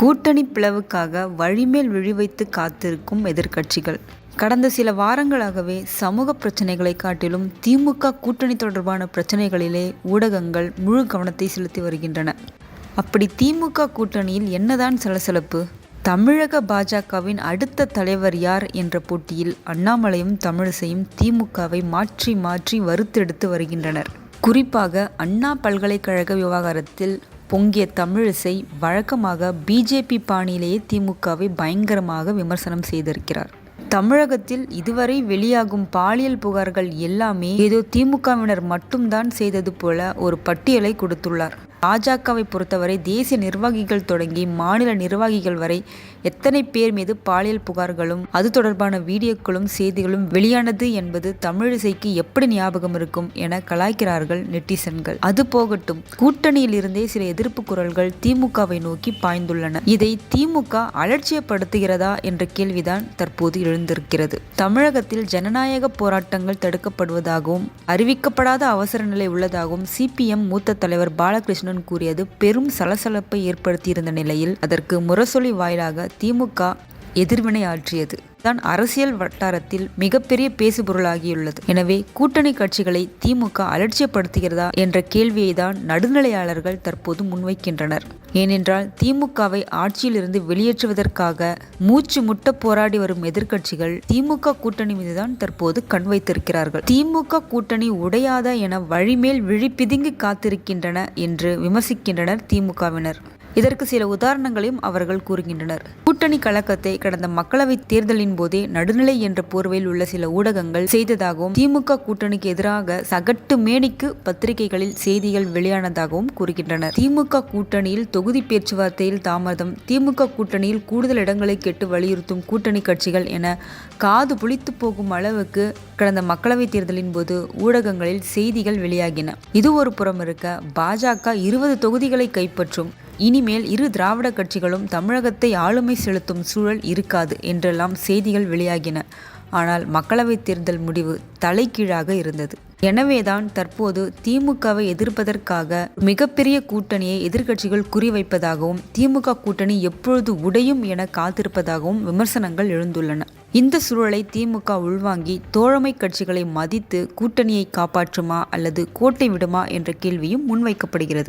கூட்டணி பிளவுக்காக வழிமேல் விழி வைத்து காத்திருக்கும் எதிர்க்கட்சிகள். கடந்த சில வாரங்களாகவே சமூக பிரச்சனைகளை காட்டிலும் திமுக கூட்டணி தொடர்பான பிரச்சனைகளிலே ஊடகங்கள் முழு கவனத்தை செலுத்தி வருகின்றன. அப்படி திமுக கூட்டணியில் என்னதான் சலசலப்பு? தமிழக பாஜகவின் அடுத்த தலைவர் யார் என்ற போட்டியில் அண்ணாமலையும் தமிழிசையும் திமுகவை மாற்றி மாற்றி வறுத்தெடுத்து வருகின்றனர். குறிப்பாக அண்ணா பல்கலைக்கழக விவகாரத்தில் பொங்கிய தமிழிசை வழக்கமாக பிஜேபி பாணியிலேயே திமுகவை பயங்கரமாக விமர்சனம் செய்திருக்கிறார். தமிழகத்தில் இதுவரை வெளியாகும் பாலியல் புகார்கள் எல்லாமே ஏதோ திமுகவினர் மட்டும்தான் செய்தது போல ஒரு பட்டியலை கொடுத்துள்ளார். பாஜகவை பொறுத்தவரை தேசிய நிர்வாகிகள் தொடங்கி மாநில நிர்வாகிகள் வரை எத்தனை பேர் மீது பாலியல் புகார்களும் அது தொடர்பான வீடியோக்களும் செய்திகளும் வெளியானது என்பது தமிழிசைக்கு எப்படி ஞாபகம் இருக்கும் என கலாய்க்கிறார்கள் நெட்டிசன்கள். அது போகட்டும் கூட்டணியில் இருந்தே சில எதிர்ப்பு குரல்கள் திமுகவை நோக்கி பாய்ந்துள்ளன. இதை திமுக அலட்சியப்படுத்துகிறதா என்ற கேள்விதான் தற்போது எழுந்திருக்கிறது. தமிழகத்தில் ஜனநாயக போராட்டங்கள் தடுக்கப்படுவதாகவும் அறிவிக்கப்படாத அவசர நிலை உள்ளதாகவும் சிபிஎம் மூத்த தலைவர் பாலகிருஷ்ணன் கூறியது பெரும் சலசலப்பை ஏற்படுத்தியிருந்த நிலையில் அதற்கு முரசொலி வாயிலாக திமுக எதிர்வினை ஆற்றியது. தான் அரசியல் வட்டாரத்தில் மிகப்பெரிய பேசுபொருளாகியுள்ளது. எனவே கூட்டணி கட்சிகளை திமுக அலட்சியப்படுத்துகிறதா என்ற கேள்வியை தான் நடுநிலையாளர்கள் தற்போது முன்வைக்கின்றனர். ஏனென்றால் திமுகவை ஆட்சியிலிருந்து வெளியேற்றுவதற்காக மூச்சு முட்ட போராடி வரும் எதிர்க்கட்சிகள் திமுக கூட்டணி மீதுதான் தற்போது கண் வைத்திருக்கிறார்கள். திமுக கூட்டணி உடையாதா என வழிமேல் விழிப்பிதுங்கி காத்திருக்கின்றன என்று விமர்சிக்கின்றனர் திமுகவினர். இதற்கு சில உதாரணங்களையும் அவர்கள் கூறுகின்றனர். கூட்டணி கழகத்தை கடந்த மக்களவைத் தேர்தலின் போதே நடுநிலை என்ற போர்வையில் உள்ள சில ஊடகங்கள் செய்ததாகவும் திமுக கூட்டணிக்கு எதிராக சகட்டு மேனிக்கு பத்திரிகைகளில் செய்திகள் வெளியானதாகவும் கூறுகின்றனர். திமுக கூட்டணியில் தொகுதி பேச்சுவார்த்தையில் தாமதம் திமுக கூட்டணியில் கூடுதல் இடங்களை கேட்டு வலியுறுத்தும் கூட்டணி கட்சிகள் என காது புளித்து போகும் அளவுக்கு கடந்த மக்களவைத் தேர்தலின் போது ஊடகங்களில் செய்திகள் வெளியாகின. இது ஒரு புறம் இருக்க பாஜக இருபது தொகுதிகளை கைப்பற்றும் இனிமேல் இரு திராவிட கட்சிகளும் தமிழகத்தை ஆளுமை செலுத்தும் சூழல் இருக்காது என்றெல்லாம் செய்திகள் வெளியாகின. ஆனால் மக்களவைத் தேர்தல் முடிவு தலைகீழாக இருந்தது. எனவேதான் தற்போது திமுகவை எதிர்ப்பதற்காக மிகப்பெரிய கூட்டணியை எதிர்க்கட்சிகள் குறிவைப்பதாகவும் திமுக கூட்டணி எப்பொழுது உடையும் என காத்திருப்பதாகவும் விமர்சனங்கள் எழுந்துள்ளன. இந்த சூழலை திமுக உள்வாங்கி தோழமை கட்சிகளை மதித்து கூட்டணியை காப்பாற்றுமா அல்லது கோட்டை விடுமா என்ற கேள்வியும் முன்வைக்கப்படுகிறது.